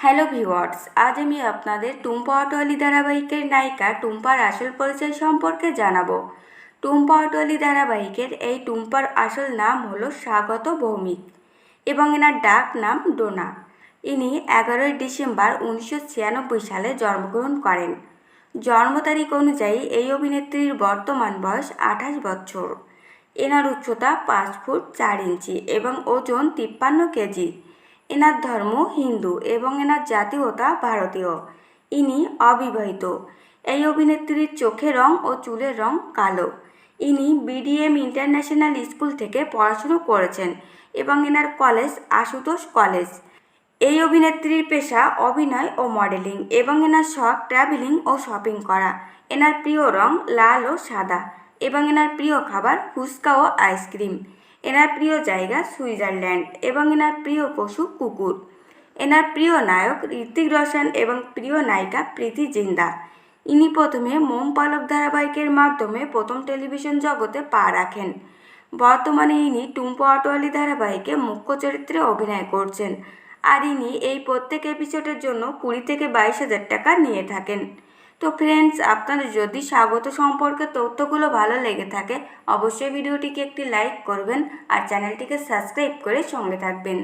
Hello viewers, আজ আমি আপনাদের টুম্পা অটোয়ালি ধারাবাহিকের নায়িকা টুম্পার আসল পরিচয় সম্পর্কে জানাব। টুম্পা অটোয়ালি ধারাবাহিকের এই টুম্পার আসল নাম হলো স্বাগত ভৌমিক এবং এনার ডাক নাম ডোনা। ইনি এগারোই ডিসেম্বর উনিশশো ছিয়ানব্বই সালে জন্মগ্রহণ করেন। জন্ম তারিখ অনুযায়ী এই অভিনেত্রীর বর্তমান বয়স আঠাশ বছর। এনার উচ্চতা পাঁচ ফুট চার ইঞ্চি এবং ওজন তিপ্পান্ন কেজি। এনার ধর্ম হিন্দু এবং এনার জাতীয়তা ভারতীয়। ইনি অবিবাহিত। এই অভিনেত্রীর চোখের রং ও চুলের রং কালো। ইনি বিডিএম ইন্টারন্যাশনাল স্কুল থেকে পড়াশুনো করেছেন এবং এনার কলেজ আশুতোষ কলেজ। এই অভিনেত্রীর পেশা অভিনয় ও মডেলিং এবং এনার শখ ট্রাভেলিং ও শপিং করা। এনার প্রিয় রং লাল ও সাদা এবং এনার প্রিয় খাবার ফুচকা ও আইসক্রিম। এনার প্রিয় জায়গা সুইজারল্যান্ড এবং এনার প্রিয় পশু কুকুর। এনার প্রিয় নায়ক ঋত্বিক রোশন এবং প্রিয় নায়িকা প্রীতি জিন্দা। ইনি প্রথমে মোম পালক ধারাবাহিকের মাধ্যমে প্রথম টেলিভিশন জগতে পা রাখেন। বর্তমানে ইনি টুম্পো অটোয়ালি ধারাবাহিকে মুখ্য চরিত্রে অভিনয় করছেন। আর ইনি এই প্রত্যেক এপিসোডের জন্য কুড়ি থেকে বাইশ হাজার টাকা নিয়ে থাকেন। তো ফ্রেন্ডস আপনাদের যদি স্বাগত সম্পর্কে তথ্যগুলো ভালো লেগে থাকে, অবশ্যই ভিডিওটিকে একটি লাইক করবেন আর চ্যানেলটিকে সাবস্ক্রাইব করে সঙ্গে থাকবেন।